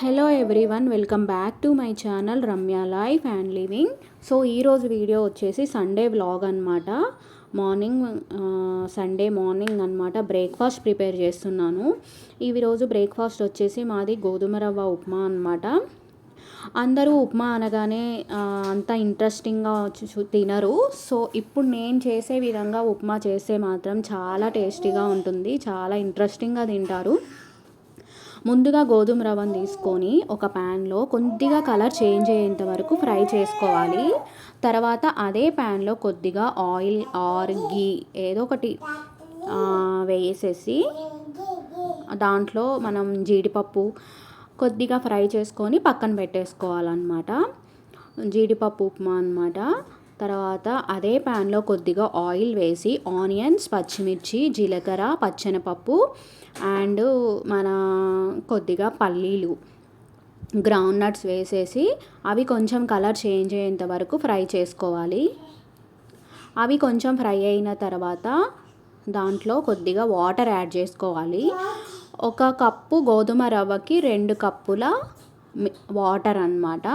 Hello everyone welcome back to my channel Ramya life and living so ఈరోజు video వచ్చేసి Sunday vlog అనమాట morning Sunday morning అనమాట breakfast prepare చేస్తున్నాను. ఇవి రోజు బ్రేక్ఫాస్ట్ వచ్చేసి మాది గోధుమ రవ్వ ఉప్మా అనమాట అందరూ ఉప్మా అనగానే అంత ఇంట్రెస్టింగ్గా తినరు. సో ఇప్పుడు నేను చేసే విధంగా ఉప్మా చేస్తే మాత్రం చాలా టేస్టీగా ఉంటుంది. చాలా ఇంట్రెస్టింగ్గా తింటారు. ముందుగా గోధుమ రవ్వను తీసుకొని ఒక ప్యాన్లో కొద్దిగా కలర్ చేంజ్ అయ్యేంత వరకు ఫ్రై చేసుకోవాలి. తర్వాత అదే ప్యాన్లో కొద్దిగా ఆయిల్ ఆర్ గీ ఏదో ఒకటి వేసేసి దాంట్లో మనం జీడిపప్పు కొద్దిగా ఫ్రై చేసుకొని పక్కన పెట్టేసుకోవాలన్నమాట. జీడిపప్పు ఉప్మా అనమాట తర్వాత అదే ప్యాన్లో కొద్దిగా ఆయిల్ వేసి ఆనియన్స్ పచ్చిమిర్చి జీలకర్ర పచ్చనపప్పు అండ్ మన కొద్దిగా పల్లీలు గ్రౌండ్ నట్స్ వేసేసి అవి కొంచెం కలర్ చేంజ్ అయ్యేంత వరకు ఫ్రై చేసుకోవాలి. అవి కొంచెం ఫ్రై అయిన తర్వాత దాంట్లో కొద్దిగా వాటర్ యాడ్ చేసుకోవాలి. ఒక కప్పు గోధుమ రవ్వకి రెండు కప్పుల వాటర్ అన్నమాట.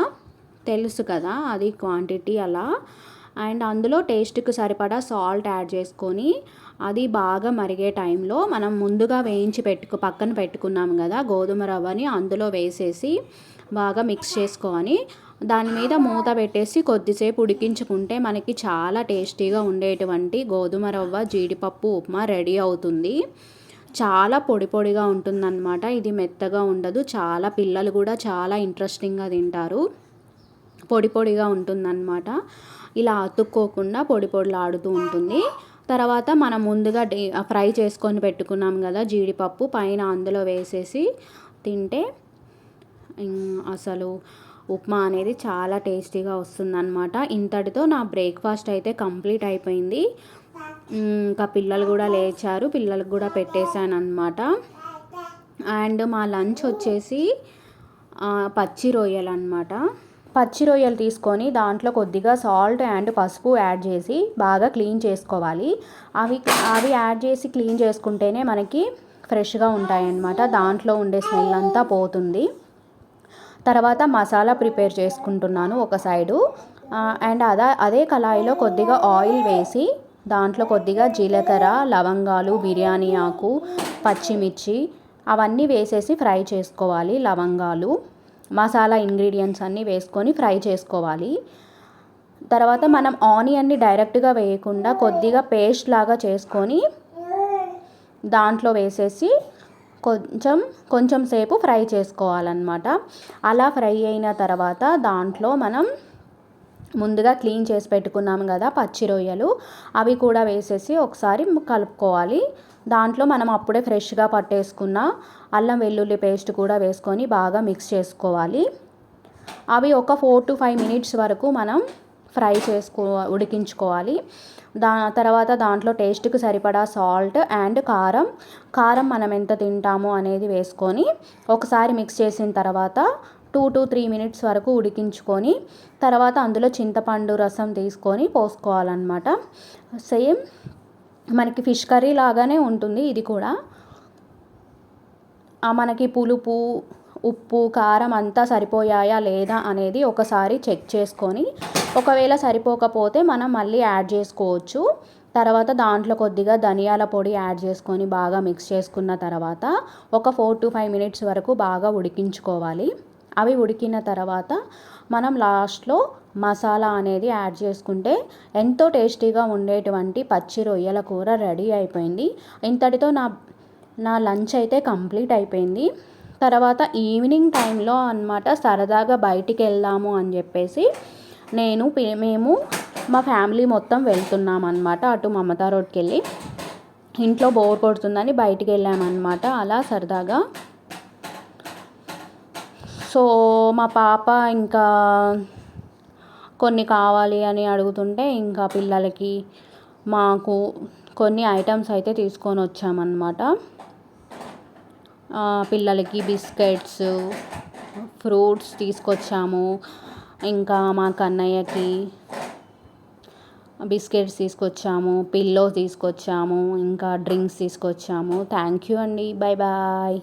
తెలుసు కదా అది క్వాంటిటీ అలా. అండ్ అందులో టేస్ట్కి సరిపడా సాల్ట్ యాడ్ చేసుకొని అది బాగా మరిగే టైంలో మనం ముందుగా వేయించి పెట్టుకు పక్కన పెట్టుకున్నాం కదా గోధుమ రవ్వని అందులో వేసేసి బాగా మిక్స్ చేసుకొని దాని మీద మూత పెట్టేసి కొద్దిసేపు ఉడికించుకుంటే మనకి చాలా టేస్టీగా ఉండేటువంటి గోధుమ రవ్వ జీడిపప్పు ఉప్మా రెడీ అవుతుంది. చాలా పొడి పొడిగా ఉంటుందన్నమాట. ఇది మెత్తగా ఉండదు. చాలా పిల్లలు కూడా చాలా ఇంట్రెస్టింగ్గా తింటారు. పొడి పొడిగా ఉంటుందన్నమాట. ఇలా అతుక్కోకుండా పొడి పొడిలాడుతూ ఉంటుంది. తర్వాత మనం ముందుగా డే- ఫ్రై చేసుకొని పెట్టుకున్నాం కదా జీడిపప్పు పైన అందులో వేసేసి తింటే అసలు ఉప్మా అనేది చాలా టేస్టీగా వస్తుందన్నమాట. ఇంతటితో నా బ్రేక్ఫాస్ట్ అయితే కంప్లీట్ అయిపోయింది. ఇంకా పిల్లలు కూడా లేచారు పిల్లలకు కూడా పెట్టేశాను అనమాట అండ్ మా లంచ్ వచ్చేసి పచ్చి రొయ్యలు అనమాట పచ్చి రొయ్యలు తీసుకొని దాంట్లో కొద్దిగా సాల్ట్ అండ్ పసుపు యాడ్ చేసి బాగా క్లీన్ చేసుకోవాలి. అవి అవి యాడ్ చేసి క్లీన్ చేసుకుంటేనే మనకి ఫ్రెష్గా ఉంటాయన్నమాట. దాంట్లో ఉండే స్మెల్ అంతా పోతుంది. తర్వాత మసాలా ప్రిపేర్ చేసుకుంటున్నాను ఒక సైడు. అండ్ అదా అదే కళాయిలో కొద్దిగా ఆయిల్ వేసి దాంట్లో కొద్దిగా జీలకర్ర లవంగాలు బిర్యానీ ఆకు పచ్చిమిర్చి అవన్నీ వేసేసి ఫ్రై చేసుకోవాలి లవంగాలు. మసాలా ఇంగ్రీడియంట్స్ అన్నీ వేసుకొని ఫ్రై చేసుకోవాలి. తర్వాత మనం ఆనియన్ని డైరెక్ట్గా వేయకుండా కొద్దిగా పేస్ట్ లాగా చేసుకొని దాంట్లో వేసేసి కొంచెం కొంచెం సేపు ఫ్రై చేసుకోవాలన్నమాట. అలా ఫ్రై అయిన తర్వాత దాంట్లో మనం ముందుగా క్లీన్ చేసి పెట్టుకున్నాము కదా పచ్చి రొయ్యలు అవి కూడా వేసేసి ఒకసారి కలుపుకోవాలి. దాంట్లో మనం అప్పుడే ఫ్రెష్గా పట్టేసుకున్న అల్లం వెల్లుల్లి పేస్ట్ కూడా వేసుకొని బాగా మిక్స్ చేసుకోవాలి. అవి ఒక ఫోర్ టు ఫైవ్ మినిట్స్ వరకు మనం ఫ్రై చేసుకో ఉడికించుకోవాలి. దా తర్వాత దాంట్లో టేస్ట్కి సరిపడా సాల్ట్ అండ్ కారం. కారం మనం ఎంత తింటామో అనేది వేసుకొని ఒకసారి మిక్స్ చేసిన తర్వాత టూ టు త్రీ మినిట్స్ వరకు ఉడికించుకొని తర్వాత అందులో చింతపండు రసం తీసుకొని పోసుకోవాలన్నమాట. సేమ్ మనకి ఫిష్ కర్రీ లాగానే ఉంటుంది ఇది కూడా. ఆ మనకి పులుపు ఉప్పు కారం అంతా సరిపోయాయా లేదా అనేది ఒకసారి చెక్ చేసుకొని ఒకవేళ సరిపోకపోతే మనం మళ్ళీ యాడ్ చేసుకోవచ్చు. తర్వాత దాంట్లో కొద్దిగా ధనియాల పొడి యాడ్ చేసుకొని బాగా మిక్స్ చేసుకున్న తర్వాత ఒక ఫోర్ టు ఫైవ్ మినిట్స్ వరకు బాగా ఉడికించుకోవాలి. అవి ఉడికిన తర్వాత మనం లాస్ట్లో మసాలా అనేది యాడ్ చేసుకుంటే ఎంతో టేస్టీగా ఉండేటువంటి పచ్చి రొయ్యల కూర రెడీ అయిపోయింది. ఇంతటితో నా నా లంచ్ అయితే కంప్లీట్ అయిపోయింది. తర్వాత ఈవినింగ్ టైంలో అన్నమాట సరదాగా బయటికి వెళ్దాము అని చెప్పేసి నేను మేము మా ఫ్యామిలీ మొత్తం వెళ్తున్నాం అనమాట అటు మమతా రోడ్కి వెళ్ళి ఇంట్లో బోర్ కొడుతుందని బయటికి వెళ్ళామన్నమాట అలా సరదాగా. సో మా పాప ఇంకా కొన్ని కావాలి అని అడుగుతుంటే ఇంకా పిల్లలకి మాకు కొన్ని ఐటమ్స్ అయితే తీసుకొని వచ్చామన్నమాట. పిల్లలకి బిస్కెట్స్ ఫ్రూట్స్ తీసుకొచ్చాము. ఇంకా మా కన్నయ్యకి బిస్కెట్స్ తీసుకొచ్చాము పిల్లో తీసుకొచ్చాము ఇంకా డ్రింక్స్ తీసుకొచ్చాము. థ్యాంక్ యూ అండి. Bye bye